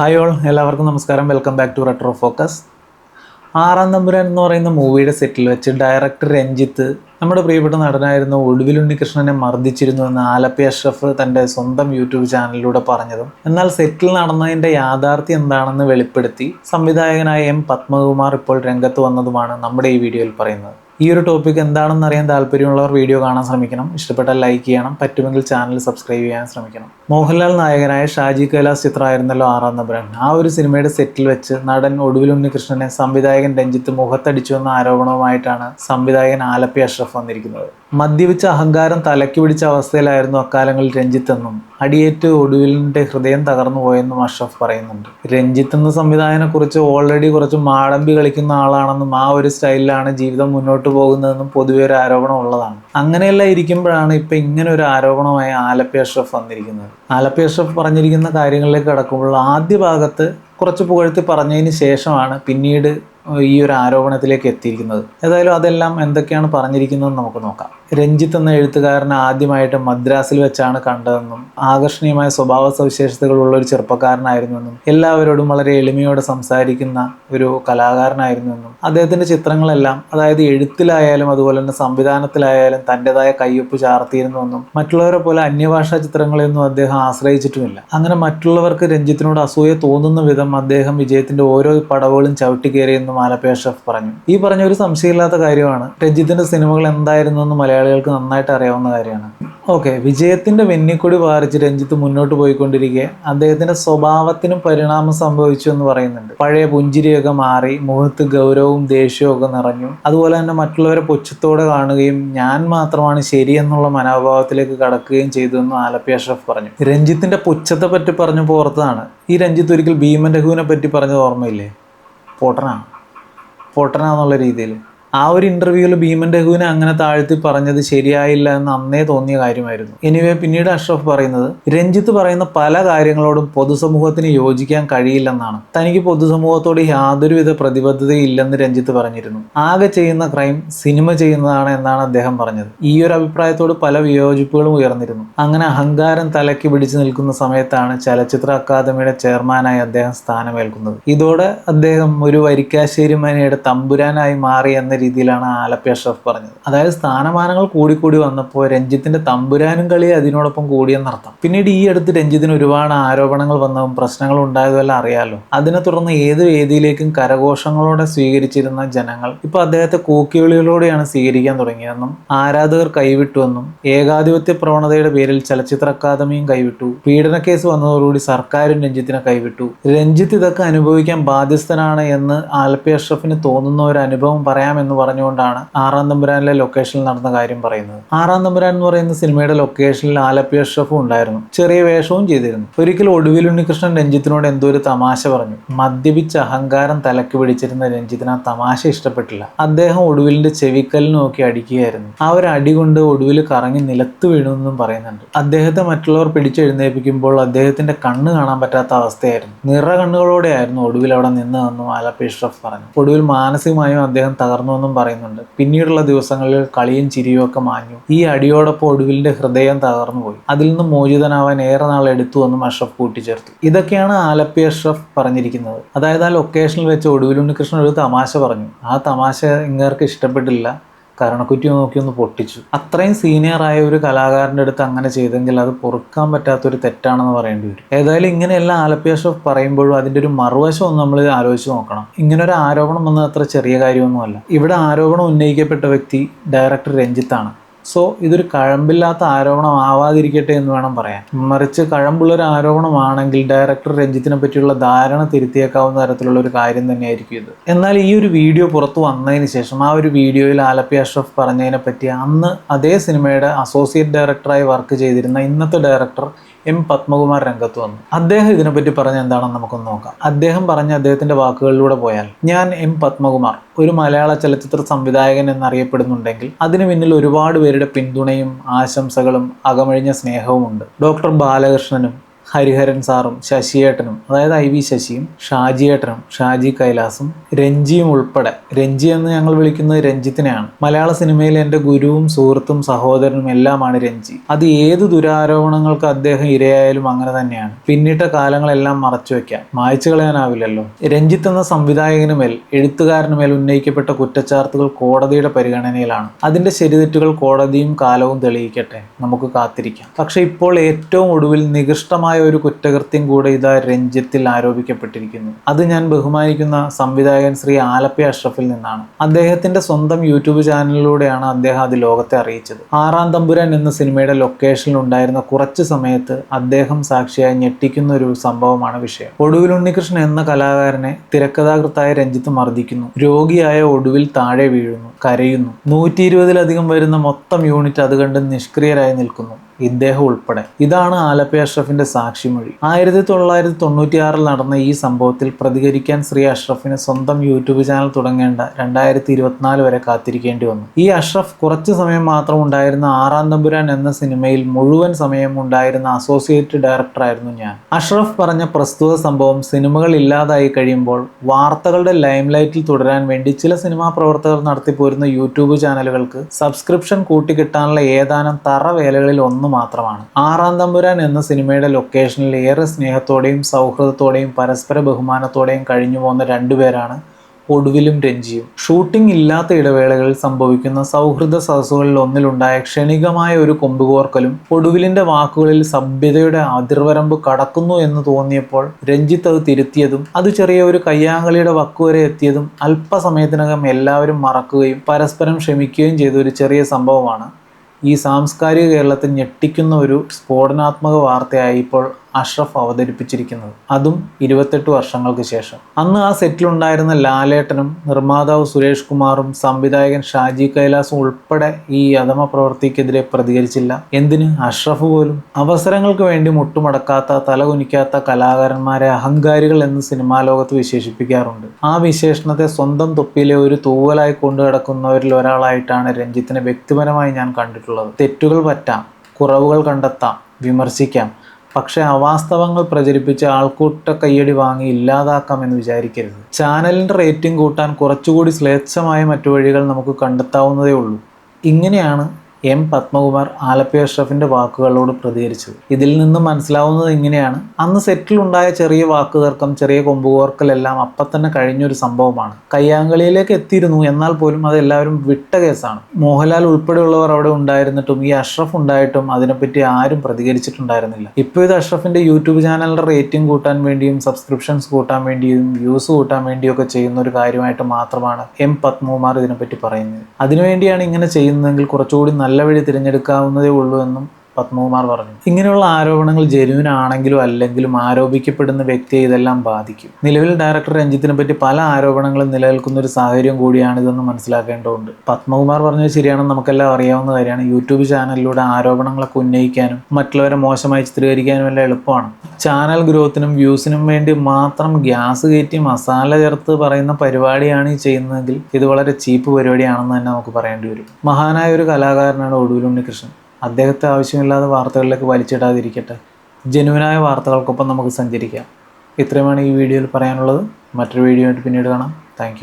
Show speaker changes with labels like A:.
A: Hi all എല്ലാവർക്കും നമസ്കാരം. Welcome back to retro focus Aaram Thampuran എന്ന് പറയുന്ന മൂവിയുടെ സെറ്റിൽ വെച്ച് ഡയറക്ടർ രഞ്ജിത്ത് നമ്മുടെ പ്രിയപ്പെട്ട നടനായിരുന്ന ഒടുവിൽ ഉണ്ണികൃഷ്ണനെ മർദ്ദിച്ചിരുന്നു എന്ന് ആലപ്പി അഷ്റഫ് തന്റെ സ്വന്തം യൂട്യൂബ് ചാനലിലൂടെ പറഞ്ഞതും. എന്നാൽ സെറ്റിൽ നടന്നതിന്റെ യാഥാർത്ഥ്യം എന്താണെന്ന് വെളിപ്പെടുത്തി സംവിധായകനായ എം പത്മകുമാർ ഇപ്പോൾ രംഗത്ത് വന്നതുമാണ് നമ്മുടെ ഈ വീഡിയോയിൽ പറയുന്നത്. ഈ ഒരു ടോപ്പിക് എന്താണെന്ന് അറിയാൻ താല്പര്യമുള്ളവർ വീഡിയോ കാണാൻ ശ്രമിക്കണം. ഇഷ്ടപ്പെട്ടാൽ ലൈക്ക് ചെയ്യണം. പറ്റുമെങ്കിൽ ചാനൽ സബ്സ്ക്രൈബ് ചെയ്യാൻ ശ്രമിക്കണം. മോഹൻലാൽ നായകനായ ഷാജി കൈലാസ് ചിത്രമായിരുന്നല്ലോ ആറാം നമ്പരൻ. ആ ഒരു സിനിമയുടെ സെറ്റിൽ വെച്ച് നടൻ ഒടുവിൽ ഉണ്ണികൃഷ്ണനെ സംവിധായകൻ രഞ്ജിത്ത് മുഖത്തടിച്ചു എന്ന ആരോപണവുമായിട്ടാണ് സംവിധായകൻ ആലപ്പി അഷ്റഫ് വന്നിരിക്കുന്നത്. മദ്യപിച്ച അഹങ്കാരം തലയ്ക്ക് പിടിച്ച അവസ്ഥയിലായിരുന്നു അക്കാലങ്ങളിൽ രഞ്ജിത്ത് എന്നും. അടിയേറ്റ് ഒടുവിലിന്റെ ഹൃദയം തകർന്നു പോയെന്നും അഷ്റഫ് പറയുന്നുണ്ട്. രഞ്ജിത്ത് എന്ന സംവിധായകനെക്കുറിച്ച് ഓൾറെഡി കുറച്ച് മാടമ്പി കളിക്കുന്ന ആളാണെന്നും ആ ഒരു സ്റ്റൈലിലാണ് ജീവിതം മുന്നോട്ട് പോകുന്നതെന്നും പൊതുവെ ഒരു ആരോപണം ഉള്ളതാണ്. അങ്ങനെയെല്ലാം ഇരിക്കുമ്പോഴാണ് ഇപ്പം ഇങ്ങനെ ഒരു ആരോപണമായി ആലപ്പി അഷ്റഫ് വന്നിരിക്കുന്നത്. ആലപ്പി അഷ്റഫ് പറഞ്ഞിരിക്കുന്ന കാര്യങ്ങളിലേക്ക് കടക്കുമ്പോൾ ആദ്യ ഭാഗത്ത് കുറച്ച് പുകഴ്ത്തി പറഞ്ഞതിന് ശേഷമാണ് പിന്നീട് ഈ ഒരു ആരോപണത്തിലേക്ക് എത്തിയിരിക്കുന്നത്. ഏതായാലും അതെല്ലാം എന്തൊക്കെയാണ് പറഞ്ഞിരിക്കുന്നതെന്ന് നമുക്ക് നോക്കാം. രഞ്ജിത്ത് എന്ന എഴുത്തുകാരനെ ആദ്യമായിട്ട് മദ്രാസിൽ വെച്ചാണ് കണ്ടതെന്നും ആകർഷണീയമായ സ്വഭാവ സവിശേഷതകളുള്ള ഒരു ചെറുപ്പക്കാരനായിരുന്നുവെന്നും എല്ലാവരോടും വളരെ എളിമയോടെ സംസാരിക്കുന്ന ഒരു കലാകാരനായിരുന്നുവെന്നും അദ്ദേഹത്തിന്റെ ചിത്രങ്ങളെല്ലാം അതായത് എഴുത്തിലായാലും അതുപോലെ തന്നെ സംവിധാനത്തിലായാലും തന്റെതായ കയ്യൊപ്പ് ചാർത്തിയിരുന്നുവെന്നും മറ്റുള്ളവരെ പോലെ അന്യഭാഷാ ചിത്രങ്ങളെയൊന്നും അദ്ദേഹം ആശ്രയിച്ചിട്ടുമില്ല. അങ്ങനെ മറ്റുള്ളവർക്ക് രഞ്ജിത്തിനോട് അസൂയ തോന്നുന്ന വിധം അദ്ദേഹം വിജയത്തിന്റെ ഓരോ പടവുകളും ചവിട്ടി കയറിയെന്നും ആലപ്പി ഷെഫ് പറഞ്ഞു. ഈ പറഞ്ഞ ഒരു സംശയമില്ലാത്ത കാര്യമാണ്. രഞ്ജിത്തിന്റെ സിനിമകൾ എന്തായിരുന്നു എന്ന് മലയാളികൾക്ക് നന്നായിട്ട് അറിയാവുന്ന കാര്യമാണ്. ഓക്കെ വിജയത്തിന്റെ വെന്നിക്കൊടി പാറിച്ച് രഞ്ജിത്ത് മുന്നോട്ട് പോയിക്കൊണ്ടിരിക്കെ അദ്ദേഹത്തിന്റെ സ്വഭാവത്തിനും പരിണാമം സംഭവിച്ചു എന്ന് പറയുന്നുണ്ട്. പഴയ പുഞ്ചിരിയൊക്കെ മാറി മുഖത്ത് ഗൗരവവും ദേഷ്യവും ഒക്കെ നിറഞ്ഞു. അതുപോലെ തന്നെ മറ്റുള്ളവരെ പുച്ഛത്തോടെ കാണുകയും ഞാൻ മാത്രമാണ് ശരിയെന്നുള്ള മനോഭാവത്തിലേക്ക് കടക്കുകയും ചെയ്തു എന്ന് ആലപ്പി അഷ്റഫ് പറഞ്ഞു. രഞ്ജിത്തിന്റെ പുച്ഛത്തെ പറ്റി പറഞ്ഞു പുറത്താണ് ഈ രഞ്ജിത്ത് ഒരിക്കൽ ഭീമൻ രഘുവിനെ പറ്റി പറഞ്ഞത് ഓർമ്മയില്ലേ? പൊട്ടനാണ്? പൊട്ടനാന്നുള്ള രീതിയിൽ. ആ ഒരു ഇന്റർവ്യൂവിൽ ഭീമൻ രഘുവിനെ അങ്ങനെ താഴ്ത്തി പറഞ്ഞത് ശരിയായില്ല എന്ന് അന്നേ തോന്നിയ കാര്യമായിരുന്നു. എനിവേ പിന്നീട് അഷ്റഫ് പറയുന്നത് രഞ്ജിത്ത് പറയുന്ന പല കാര്യങ്ങളോടും പൊതുസമൂഹത്തിന് യോജിക്കാൻ കഴിയില്ലെന്നാണ്. തനിക്ക് പൊതുസമൂഹത്തോട് യാതൊരുവിധ പ്രതിബദ്ധതയില്ലെന്ന് രഞ്ജിത്ത് പറഞ്ഞിരുന്നു. ആകെ ചെയ്യുന്ന ക്രൈം സിനിമ ചെയ്യുന്നതാണ് എന്നാണ് അദ്ദേഹം പറഞ്ഞത്. ഈ ഒരു അഭിപ്രായത്തോട് പല വിയോജിപ്പുകളും ഉയർന്നിരുന്നു. അങ്ങനെ അഹങ്കാരം തലയ്ക്ക് പിടിച്ചു നിൽക്കുന്ന സമയത്താണ് ചലച്ചിത്ര അക്കാദമിയുടെ ചെയർമാനായി അദ്ദേഹം സ്ഥാനമേൽക്കുന്നത്. ഇതോടെ അദ്ദേഹം ഒരു വരിക്കാശ്ശേരി മനയുടെ തമ്പുരാനായി മാറി എന്ന രീതിയിലാണ് ആലപ്പി അഷ്റഫ് പറഞ്ഞത്. അതായത് സ്ഥാനമാനങ്ങൾ കൂടിക്കൂടി വന്നപ്പോൾ രഞ്ജിത്തിന്റെ തമ്പുരാനും കളി അതിനോടൊപ്പം കൂടിയെന്നർത്ഥം പിന്നീട് ഈ അടുത്ത് രഞ്ജിത്തിന് ഒരുപാട് ആരോപണങ്ങൾ വന്നതും പ്രശ്നങ്ങൾ ഉണ്ടായതുമെല്ലാം അറിയാലോ. അതിനെ തുടർന്ന് ഏത് വേദിയിലേക്കും കരഘോഷങ്ങളോടെ സ്വീകരിച്ചിരുന്ന ജനങ്ങൾ ഇപ്പോൾ അദ്ദേഹത്തെ കൂക്കിവിളികളോടെയാണ് സ്വീകരിക്കാൻ തുടങ്ങിയതെന്നും ആരാധകർ കൈവിട്ടുവെന്നും ഏകാധിപത്യ പ്രവണതയുടെ പേരിൽ ചലച്ചിത്ര അക്കാദമിയും കൈവിട്ടു. പീഡന കേസ് വന്നതോടുകൂടി സർക്കാരും രഞ്ജിത്തിനെ കൈവിട്ടു. രഞ്ജിത്ത് ഇതൊക്കെ അനുഭവിക്കാൻ ബാധ്യസ്ഥനാണ് എന്ന് ആലപ്പി അഷ്റഫിന് തോന്നുന്ന ഒരു അനുഭവം പറയാമെന്ന് പറഞ്ഞുകൊണ്ടാണ് ആറാം തമ്പുരാനിലെ ലൊക്കേഷനിൽ നടന്ന കാര്യം പറയുന്നത്. ആറാം തമ്പുരാൻ എന്ന് പറയുന്ന സിനിമയുടെ ലൊക്കേഷനിൽ ആലപ്പി അഷ്റഫും ഉണ്ടായിരുന്നു. ചെറിയ വേഷവും ചെയ്തിരുന്നു. ഒരിക്കൽ ഒടുവിൽ ഉണ്ണികൃഷ്ണൻ രഞ്ജിത്തിനോട് എന്തോ ഒരു തമാശ പറഞ്ഞു. മദ്യപിച്ച അഹങ്കാരം തലക്ക് പിടിച്ചിരുന്ന രഞ്ജിത്തിന് ആ തമാശ ഇഷ്ടപ്പെട്ടില്ല. അദ്ദേഹം ഒടുവിലിന്റെ ചെവിക്കല്ല് നോക്കി അടിക്കുകയായിരുന്നു. ആ ഒരു അടി കൊണ്ട് ഒടുവിൽ കറങ്ങി നിലത്ത് വീണു എന്നും പറയുന്നുണ്ട്. അദ്ദേഹത്തെ മറ്റുള്ളവർ പിടിച്ചെഴുന്നേൽപ്പിക്കുമ്പോൾ അദ്ദേഹത്തിന്റെ കണ്ണ് കാണാൻ പറ്റാത്ത അവസ്ഥയായിരുന്നു. നിറ കണ്ണുകളോടെയായിരുന്നു ഒടുവിൽ അവിടെ നിന്നതെന്നും ആലപ്പി ഷെഫ് പറഞ്ഞു. ഒടുവിൽ മാനസികമായും അദ്ദേഹം തകർന്നുവെന്നും പറയുന്നുണ്ട്. പിന്നീടുള്ള ദിവസങ്ങളിൽ കളിയും ചിരിയും ഒക്കെ മാഞ്ഞു. ഈ അടിയോടൊപ്പം ഒടുവിലിന്റെ ഹൃദയം തകർന്നുപോയി അതിൽ നിന്ന് മോചിതനാവാൻ ഏറെ നാൾ എടുത്തു എന്നും അഷ്റഫ് കൂട്ടിച്ചേർത്തു. ഇതൊക്കെയാണ് ആലപ്പി അഷ്റഫ് പറഞ്ഞിരിക്കുന്നത്. അതായത് ആ ലൊക്കേഷനിൽ വെച്ച് ഒടുവിൽ ഉണ്ണികൃഷ്ണൻ ഒരു തമാശ പറഞ്ഞു. ആ തമാശ ഇങ്ങേർക്ക് ഇഷ്ടപ്പെട്ടില്ല. കരണക്കുറ്റി നോക്കി ഒന്ന് പൊട്ടിച്ചു. അത്രയും സീനിയറായ ഒരു കലാകാരന്റെ അടുത്ത് അങ്ങനെ ചെയ്തെങ്കിൽ അത് പൊറുക്കാൻ പറ്റാത്തൊരു തെറ്റാണെന്ന് പറയേണ്ടി വരും. ഏതായാലും ഇങ്ങനെയെല്ലാം ആലപ്പി അഷ്റഫ് പറയുമ്പോഴും അതിന്റെ ഒരു മറുവശം ഒന്ന് നമ്മൾ ആലോചിച്ച് നോക്കണം. ഇങ്ങനെ ഒരു ആരോപണം വന്നത് അത്ര ചെറിയ കാര്യമൊന്നുമല്ല. ഇവിടെ ആരോപണം ഉന്നയിക്കപ്പെട്ട വ്യക്തി ഡയറക്ടർ രഞ്ജിത്താണ്. സോ ഇതൊരു കഴമ്പില്ലാത്ത ആരോപണം ആവാതിരിക്കട്ടെ എന്ന് വേണം പറയാൻ. മറിച്ച് കഴമ്പുള്ളൊരു ആരോപണമാണെങ്കിൽ ഡയറക്ടർ രഞ്ജിത്തിനെ പറ്റിയുള്ള ധാരണ തിരുത്തിയേക്കാവുന്ന തരത്തിലുള്ള ഒരു കാര്യം തന്നെയായിരിക്കും ഇത്. എന്നാൽ ഈ ഒരു വീഡിയോ പുറത്തു വന്നതിന് ശേഷം ആ ഒരു വീഡിയോയിൽ ആലപ്പി അഷ്റഫ് പറഞ്ഞതിനെ പറ്റി അന്ന് അതേ സിനിമയുടെ അസോസിയേറ്റ് ഡയറക്ടറായി വർക്ക് ചെയ്തിരുന്ന ഇന്നത്തെ ഡയറക്ടർ എം പത്മകുമാർ രംഗത്ത് വന്നു. അദ്ദേഹം ഇതിനെപ്പറ്റി പറഞ്ഞ എന്താണെന്ന് നമുക്കൊന്ന് നോക്കാം. അദ്ദേഹം പറഞ്ഞ അദ്ദേഹത്തിന്റെ വാക്കുകളിലൂടെ പോയാൽ ഞാൻ എം പത്മകുമാർ ഒരു മലയാള ചലച്ചിത്ര സംവിധായകൻ എന്നറിയപ്പെടുന്നുണ്ടെങ്കിൽ അതിനു പിന്നിൽ ഒരുപാട് പേരുടെ പിന്തുണയും ആശംസകളും അകമഴിഞ്ഞ സ്നേഹവും ഉണ്ട് ഡോക്ടർ ബാലകൃഷ്ണനും ഹരിഹരൻ സാറും ശശിയേട്ടനും അതായത് ഐ വി ശശിയും ഷാജിയേട്ടനും ഷാജി കൈലാസും രഞ്ജിയും ഉൾപ്പെടെ. രഞ്ജി എന്ന് ഞങ്ങൾ വിളിക്കുന്നത് രഞ്ജിത്തിനെയാണ്. മലയാള സിനിമയിൽ എന്റെ ഗുരുവും സുഹൃത്തും സഹോദരനും എല്ലാമാണ് രഞ്ജി. അത് ഏത് ദുരാരോപണങ്ങൾക്ക് അദ്ദേഹം ഇരയായാലും അങ്ങനെ തന്നെയാണ്. പിന്നിട്ട കാലങ്ങളെല്ലാം മറച്ചു വെക്കാം മായ്ച്ചു കളയാനാവില്ലല്ലോ രഞ്ജിത്ത് എന്ന സംവിധായകനുമേൽ എഴുത്തുകാരനുമേൽ ഉന്നയിക്കപ്പെട്ട കുറ്റച്ചാർത്തുകൾ കോടതിയുടെ പരിഗണനയിലാണ്. അതിന്റെ ശരിതെറ്റുകൾ കോടതിയും കാലവും തെളിയിക്കട്ടെ. നമുക്ക് കാത്തിരിക്കാം. പക്ഷെ ഇപ്പോൾ ഏറ്റവും ഒടുവിൽ നികൃഷ്ടമായ ഒരു കുറ്റകൃത്യം കൂടെ ഇതാ രഞ്ജിത്തിൽ ആരോപിക്കപ്പെട്ടിരിക്കുന്നു. അത് ഞാൻ ബഹുമാനിക്കുന്ന സംവിധായകൻ ശ്രീ ആലപ്പി അഷ്റഫിൽ നിന്നാണ്. അദ്ദേഹത്തിന്റെ സ്വന്തം യൂട്യൂബ് ചാനലിലൂടെയാണ് അദ്ദേഹം അത് ലോകത്തെ അറിയിച്ചത്. ആറാം തമ്പുരാൻ എന്ന സിനിമയുടെ ലൊക്കേഷനിൽ ഉണ്ടായിരുന്ന കുറച്ച് സമയത്ത് അദ്ദേഹം സാക്ഷിയായി ഞെട്ടിക്കുന്ന ഒരു സംഭവമാണ് വിഷയം. ഒടുവിൽ ഉണ്ണികൃഷ്ണൻ എന്ന കലാകാരനെ തിരക്കഥാകൃത്തായ രഞ്ജിത്ത് മർദ്ദിക്കുന്നു. രോഗിയായ ഒടുവിൽ താഴെ വീഴുന്നു കരയുന്നു. നൂറ്റി ഇരുപതിലധികം വരുന്ന മൊത്തം യൂണിറ്റ് അത് കണ്ട് നിഷ്ക്രിയരായി നിൽക്കുന്നു. ഇദ്ദേഹം ഉൾപ്പെടെ. ഇതാണ് ആലപ്പി അഷ്റഫിന്റെ സാക്ഷിമൊഴി. ആയിരത്തി തൊള്ളായിരത്തി തൊണ്ണൂറ്റിയാറിൽ നടന്ന ഈ സംഭവത്തിൽ പ്രതികരിക്കാൻ ശ്രീ അഷ്റഫിന് സ്വന്തം യൂട്യൂബ് ചാനൽ തുടങ്ങേണ്ട രണ്ടായിരത്തി ഇരുപത്തിനാല് വരെ കാത്തിരിക്കേണ്ടി വന്നു. ഈ അഷ്റഫ് കുറച്ചു സമയം മാത്രം ഉണ്ടായിരുന്ന ആറാം തമ്പുരാൻ എന്ന സിനിമയിൽ മുഴുവൻ സമയം ഉണ്ടായിരുന്ന അസോസിയേറ്റ് ഡയറക്ടറായിരുന്നു ഞാൻ. അഷ്റഫ് പറഞ്ഞ പ്രസ്തുത സംഭവം സിനിമകൾ ഇല്ലാതായി കഴിയുമ്പോൾ വാർത്തകളുടെ ലൈംലൈറ്റിൽ തുടരാൻ വേണ്ടി ചില സിനിമാ പ്രവർത്തകർ നടത്തിപ്പോരുന്ന യൂട്യൂബ് ചാനലുകൾക്ക് സബ്സ്ക്രിപ്ഷൻ കൂട്ടിക്കിട്ടാനുള്ള ഏതാനും തറവേലകളിൽ ഒന്ന് മാത്രമാണ്. ആറാം തമ്പുരാൻ എന്ന സിനിമയുടെ ലൊക്കേഷനിൽ ഏറെ സ്നേഹത്തോടെയും സൗഹൃദത്തോടെയും പരസ്പര ബഹുമാനത്തോടെയും കഴിഞ്ഞു പോകുന്ന രണ്ടുപേരാണ് ഒടുവിലും രഞ്ജിയും. ഷൂട്ടിംഗ് ഇല്ലാത്ത ഇടവേളകളിൽ സംഭവിക്കുന്ന സൗഹൃദ സദസ്സുകളിൽ ഒന്നിലുണ്ടായ ക്ഷണികമായ ഒരു കൊമ്പുകോർക്കലും ഒടുവിലിന്റെ വാക്കുകളിൽ സഭ്യതയുടെ അതിർവരമ്പ് കടക്കുന്നു എന്ന് തോന്നിയപ്പോൾ രഞ്ജിത്ത് അത് തിരുത്തിയതും അത് ചെറിയ ഒരു കയ്യാങ്കളിയുടെ വക്കുവരെ എത്തിയതും അല്പസമയത്തിനകം എല്ലാവരും മറക്കുകയും പരസ്പരം ക്ഷമിക്കുകയും ചെയ്ത ഒരു ചെറിയ സംഭവമാണ്. ഈ സാംസ്കാരിക കേരളത്തെ ഞെട്ടിക്കുന്ന ഒരു സ്ഫോടനാത്മക വാർത്തയായി ഇപ്പോൾ അഷ്റഫ് അവതരിപ്പിച്ചിരിക്കുന്നത്. അതും ഇരുപത്തെട്ട് വർഷങ്ങൾക്ക് ശേഷം. അന്ന് ആ സെറ്റിലുണ്ടായിരുന്ന ലാലേട്ടനും നിർമ്മാതാവ് സുരേഷ് കുമാറും സംവിധായകൻ ഷാജി കൈലാസും ഉൾപ്പെടെ ഈ അധമ പ്രവൃത്തിക്കെതിരെ പ്രതികരിച്ചില്ല. എന്തിന്? അഷ്റഫ് പോലും. അവസരങ്ങൾക്ക് വേണ്ടി മുട്ടുമടക്കാത്ത തലകുനിക്കാത്ത കലാകാരന്മാരെ അഹങ്കാരികൾ എന്ന് സിനിമാ ലോകത്ത് വിശേഷിപ്പിക്കാറുണ്ട്. ആ വിശേഷണത്തെ സ്വന്തം തൊപ്പിയിലെ ഒരു തൂവലായി കൊണ്ടു കിടക്കുന്നവരിൽ ഒരാളായിട്ടാണ് രഞ്ജിത്തിനെ വ്യക്തിപരമായി ഞാൻ കണ്ടിട്ടുള്ളത്. തെറ്റുകൾ പറ്റാം കുറവുകൾ കണ്ടെത്താം വിമർശിക്കാം പക്ഷേ അവാസ്തവങ്ങൾ പ്രചരിപ്പിച്ച് ആൾക്കൂട്ട കയ്യടി വാങ്ങി ഇല്ലാതാക്കാമെന്ന് വിചാരിക്കരുത്. ചാനലിന്റെ റേറ്റിംഗ് കൂട്ടാൻ കുറച്ചുകൂടി ശ്ലേച്ഛമായ മറ്റു വഴികൾ നമുക്ക് കണ്ടെത്താവുന്നതേ ഉള്ളൂ. ഇങ്ങനെയാണ് എം പത്മകുമാർ ആലപ്പി അഷ്റഫിന്റെ വാക്കുകളോട് പ്രതികരിച്ചത്. ഇതിൽ നിന്ന് മനസ്സിലാവുന്നത് ഇങ്ങനെയാണ്. അന്ന് സെറ്റിലുണ്ടായ ചെറിയ വാക്കുതർക്കം ചെറിയ കൊമ്പുകോർക്കലെല്ലാം അപ്പം തന്നെ കഴിഞ്ഞൊരു സംഭവമാണ്. കയ്യാങ്കളിയിലേക്ക് എത്തിയിരുന്നു. എന്നാൽ പോലും അതെല്ലാവരും വിട്ട കേസാണ്. മോഹൻലാൽ ഉൾപ്പെടെയുള്ളവർ അവിടെ ഉണ്ടായിരുന്നിട്ടും ഈ അഷ്റഫ് ഉണ്ടായിട്ടും അതിനെപ്പറ്റി ആരും പ്രതികരിച്ചിട്ടുണ്ടായിരുന്നില്ല. ഇപ്പോൾ ഇത് അഷ്റഫിന്റെ യൂട്യൂബ് ചാനലിന്റെ റേറ്റിംഗ് കൂട്ടാൻ വേണ്ടിയും സബ്സ്ക്രിപ്ഷൻസ് കൂട്ടാൻ വേണ്ടിയും വ്യൂസ് കൂട്ടാൻ വേണ്ടിയും ഒക്കെ ചെയ്യുന്ന ഒരു കാര്യമായിട്ട് മാത്രമാണ് എം പത്മകുമാർ ഇതിനെപ്പറ്റി പറയുന്നത്. അതിനുവേണ്ടിയാണ് ഇങ്ങനെ ചെയ്യുന്നതെങ്കിൽ കുറച്ചുകൂടി നല്ല വഴി തിരഞ്ഞെടുക്കാവുന്നതേ ഉള്ളൂ എന്നും പത്മകുമാർ പറഞ്ഞു. ഇങ്ങനെയുള്ള ആരോപണങ്ങൾ ജെനുവിൻ ആണെങ്കിലും അല്ലെങ്കിലും ആരോപിക്കപ്പെടുന്ന വ്യക്തിയെ ഇതെല്ലാം ബാധിക്കും. നിലവിൽ ഡയറക്ടർ രഞ്ജിത്തിനെ പറ്റി പല ആരോപണങ്ങളും നിലനിൽക്കുന്ന ഒരു സാഹചര്യം കൂടിയാണ് ഇതെന്ന് മനസ്സിലാക്കേണ്ടതുണ്ട്. പത്മകുമാർ പറഞ്ഞത് ശരിയാണെന്ന് നമുക്കെല്ലാം അറിയാവുന്ന കാര്യമാണ്. യൂട്യൂബ് ചാനലിലൂടെ ആരോപണങ്ങളൊക്കെ ഉന്നയിക്കാനും മറ്റുള്ളവരെ മോശമായി ചിത്രീകരിക്കാനും എല്ലാം എളുപ്പമാണ്. ചാനൽ ഗ്രോത്തിനും വ്യൂസിനും വേണ്ടി മാത്രം ഗ്യാസ് കയറ്റി മസാല ചേർത്ത് പറയുന്ന പരിപാടിയാണ് ഈ ചെയ്യുന്നതെങ്കിൽ ഇത് വളരെ ചീപ്പ് പരിപാടിയാണെന്ന് തന്നെ നമുക്ക് പറയേണ്ടി വരും. മഹാനായ ഒരു കലാകാരനാണ് ഒടുവിൽ ഉണ്ണികൃഷ്ണൻ. അദ്ദേഹത്തെ ആവശ്യമില്ലാതെ വാർത്തകളിലേക്ക് വലിച്ചിടാതിരിക്കട്ടെ. ജനുവനായ വാർത്തകൾക്കൊപ്പം നമുക്ക് സഞ്ചരിക്കാം. ഇത്രയുമാണ് ഈ വീഡിയോയിൽ പറയാനുള്ളത്. മറ്റൊരു വീഡിയോ ആയിട്ട് പിന്നീട് കാണാം. താങ്ക്